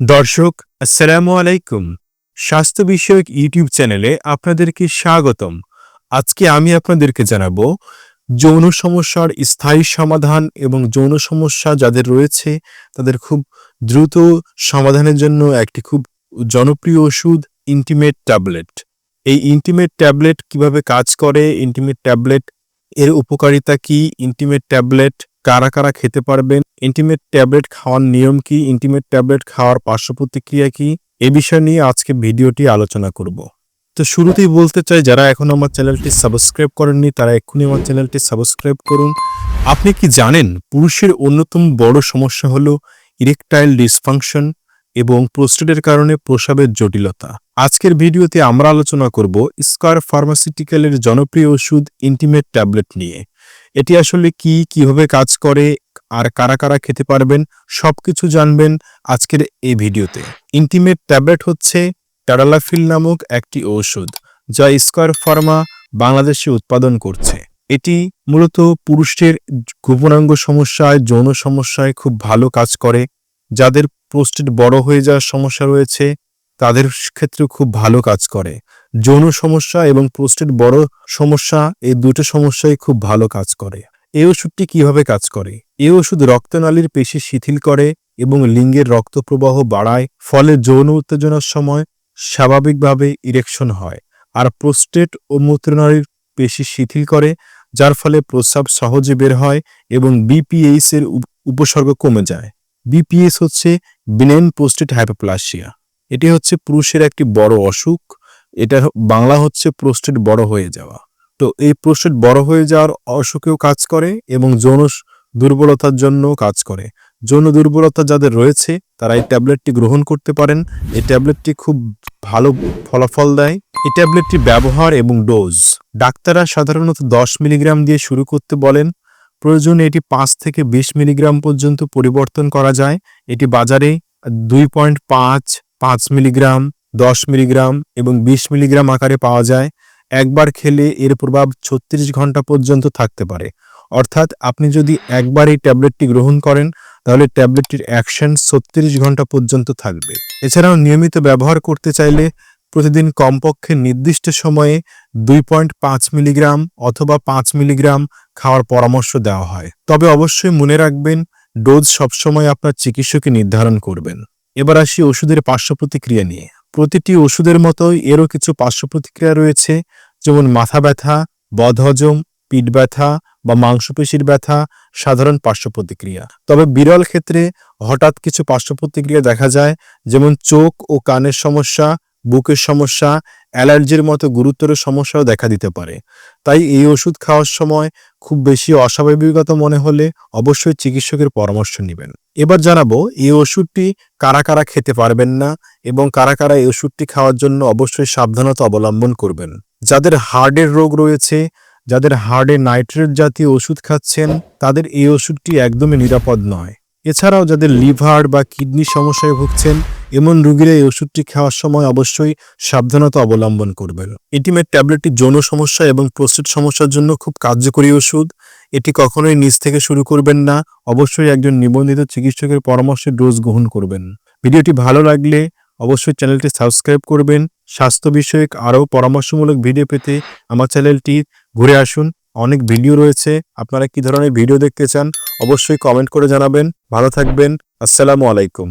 দর্শক, আসসালামু আলাইকুম। স্বাস্থ্য বিষয়ক ইউটিউব চ্যানেলে আপনাদেরকে স্বাগতম। আজকে আমি আপনাদেরকে জানাব, যৌন সমস্যার স্থায়ী সমাধান এবং যৌন সমস্যা যাদের রয়েছে, তাদের খুব দ্রুত সমাধানের জন্য একটি খুব জনপ্রিয় ওষুধ ইন্টিমেট ট্যাবলেট। এই ইন্টিমেট ট্যাবলেট কীভাবে কাজ করে? ইন্টিমেট ট্যাবলেট এর উপকারিতা কি? ইন্টিমেট ট্যাবলেট কারা কারা খেতে পারবেন? ইন্টিমেট ট্যাবলেট খাওয়ার নিয়ম কি? ইন্টিমেট ট্যাবলেট খাওয়ার পার্শ্ব প্রতিক্রিয়া কি? এ বিষয় নিয়ে আজকে ভিডিওটি আলোচনা করব। তো শুরুতেই বলতে চাই, যারা এখন আমার চ্যানেলটি সাবস্ক্রাইব করেননি, তারা এক্ষুনি আমার চ্যানেলটি সাবস্ক্রাইব করুন। আপনি কি জানেন, পুরুষের অন্যতম বড় সমস্যা হলো ইরেকটাইল ডিসফাংশন এবং প্রস্টেটের কারণে প্রসাবের জটিলতা। আজকের ভিডিওতে আমরা আলোচনা করব স্কয়ার ফার্মাসিউটিক্যালের জনপ্রিয় ওষুধ ইন্টিমেট ট্যাবলেট নিয়ে। এটি আসলে কি, কীভাবে কাজ করে, আর কারা কারা খেতে পারবেন সব কিছু জানবেন আজকের এই ভিডিওতে। ইন্টিমেট ট্যাবলেট হচ্ছে ট্যাডালাফিল নামক একটি ঔষধ, যা স্কয়ার ফার্মা বাংলাদেশে উৎপাদন করছে। এটি মূলত পুরুষের গোপনাঙ্গ সমস্যায়, যৌন সমস্যায় খুব ভালো কাজ করে। যাদের প্রোস্টেট বড় হয়ে যাওয়ার সমস্যা রয়েছে, তাদের ক্ষেত্রে খুব ভালো কাজ করে। যৌন সমস্যা এবং প্রোস্টেট বড় সমস্যা, এই দুটো সমস্যায় খুব ভালো কাজ করে। এই ওষুধটি কীভাবে কাজ করে? এই ওষুধ রক্তনালীর পেশি শিথিল করে এবং লিঙ্গের রক্ত প্রবাহ বাড়ায়, ফলে যৌন উত্তেজনার সময় স্বাভাবিকভাবে ইরেকশন হয়। আর প্রোস্টেট ও মূত্রনালীর পেশি শিথিল করে, যার ফলে প্রস্রাব সহজে বের হয় এবং বিপিএইচ এর উপসর্গ কমে যায়। বিপিএস হচ্ছে বিনেন প্রোস্টেট হাইপোপ্লাসিয়া এটি হচ্ছে পুরুষের একটি বড় অসুখ। এটা বাংলা হচ্ছে প্রোস্টেট বড় হয়ে যাওয়া। তো এই প্রোস্টেট বড় হয়ে যাওয়ার অসুখেও কাজ করে এবং যৌন দুর্বলতার জন্য কাজ করে। যৌন দুর্বলতা যাদের রয়েছে, তারা এই ট্যাবলেটটি গ্রহণ করতে পারেন। এই ট্যাবলেটটি খুব ভালো ফলাফল দেয়। এই ট্যাবলেটটি ব্যবহার এবং ডোজ। ডাক্তাররা সাধারণত দশ মিলিগ্রাম দিয়ে শুরু করতে বলেন। প্রয়োজনে এটি পাঁচ থেকে বিশ মিলিগ্রাম পর্যন্ত পরিবর্তন করা যায়। এটি বাজারে দুই পয়েন্ট পাঁচ পাঁচ মিলিগ্রাম দশ মিলিগ্রাম এবং বিশ মিলিগ্রাম আকারে পাওয়া যায়। একবার খেলে এর প্রভাব ছত্রিশ ঘণ্টা পর্যন্ত থাকতে পারে। অর্থাৎ আপনি যদি একবার এই ট্যাবলেটটি গ্রহণ করেন, তাহলে ট্যাবলেটটির অ্যাকশন ছত্রিশ ঘণ্টা পর্যন্ত থাকবে। এছাড়াও নিয়মিত ব্যবহার করতে চাইলে প্রতিদিন কমপক্ষে নির্দিষ্ট সময়ে দুই পয়েন্ট পাঁচ মিলিগ্রাম অথবা পাঁচ মিলিগ্রাম খাওয়ার পরামর্শ দেওয়া হয়। তবে অবশ্যই মনে রাখবেন, ডোজ সবসময় আপনার চিকিৎসকে নির্ধারণ করবেন। এবার আসি ওষুধের পার্শ্ব প্রতিক্রিয়া নিয়ে। প্রতিটি ওষুধের মতোই এরও কিছু পার্শ্ব প্রতিক্রিয়া রয়েছে, যেমন মাথা ব্যথা, বদহজম, পিঠ ব্যথা বা মাংসপেশির ব্যথা, সাধারণ পার্শ্ব প্রতিক্রিয়া তবে বিরল ক্ষেত্রে হঠাৎ কিছু পার্শ্ব প্রতিক্রিয়া দেখা যায়, যেমন চোখ ও কানের সমস্যা, বুকের সমস্যা, অ্যালার্জির মতো গুরুতর সমস্যাও দেখা দিতে পারে। তাই এই ওষুধ খাওয়ার সময় খুব বেশি অস্বাভাবিকতা মনে হলে অবশ্যই চিকিৎসকের পরামর্শ নেবেন। এবার জানাব, এই ওষুধটি কারা কারা খেতে পারবেন না এবং কারা কারা এই ওষুধটি খাওয়ার জন্য অবশ্যই সাবধানতা অবলম্বন করবেন। যাদের হার্টের রোগ রয়েছে, যাদের হার্টে নাইট্রেট জাতীয় ওষুধ খাচ্ছেন, তাদের এই ওষুধটি একদমই নিরাপদ নয়। এছাড়াও যাদের লিভার বা কিডনি সমস্যায় ভুগছেন, এমন রোগীরা এই ওষুধটি খাওয়ার সময় অবশ্যই সাবধানতা অবলম্বন করবেন। ইন্টিমেট ট্যাবলেটটি যৌন সমস্যা এবং প্রস্টেট সমস্যার জন্য খুব কার্যকরী ওষুধ। এটি কখনোই নিজ থেকে শুরু করবেন না, অবশ্যই একজন নিবন্ধিত চিকিৎসকের পরামর্শে ডোজ গ্রহণ করবেন। ভিডিওটি ভালো লাগলে অবশ্যই চ্যানেলটি সাবস্ক্রাইব করবেন। স্বাস্থ্য বিষয়ক আরও পরামর্শমূলক ভিডিও পেতে আমার চ্যানেলটি ঘুরে আসুন। অনেক ভিডিও রয়েছে। আপনারা কি ধরনের ভিডিও দেখতে চান, অবশ্যই কমেন্ট করে জানাবেন। ভালো থাকবেন। আসসালামু আলাইকুম।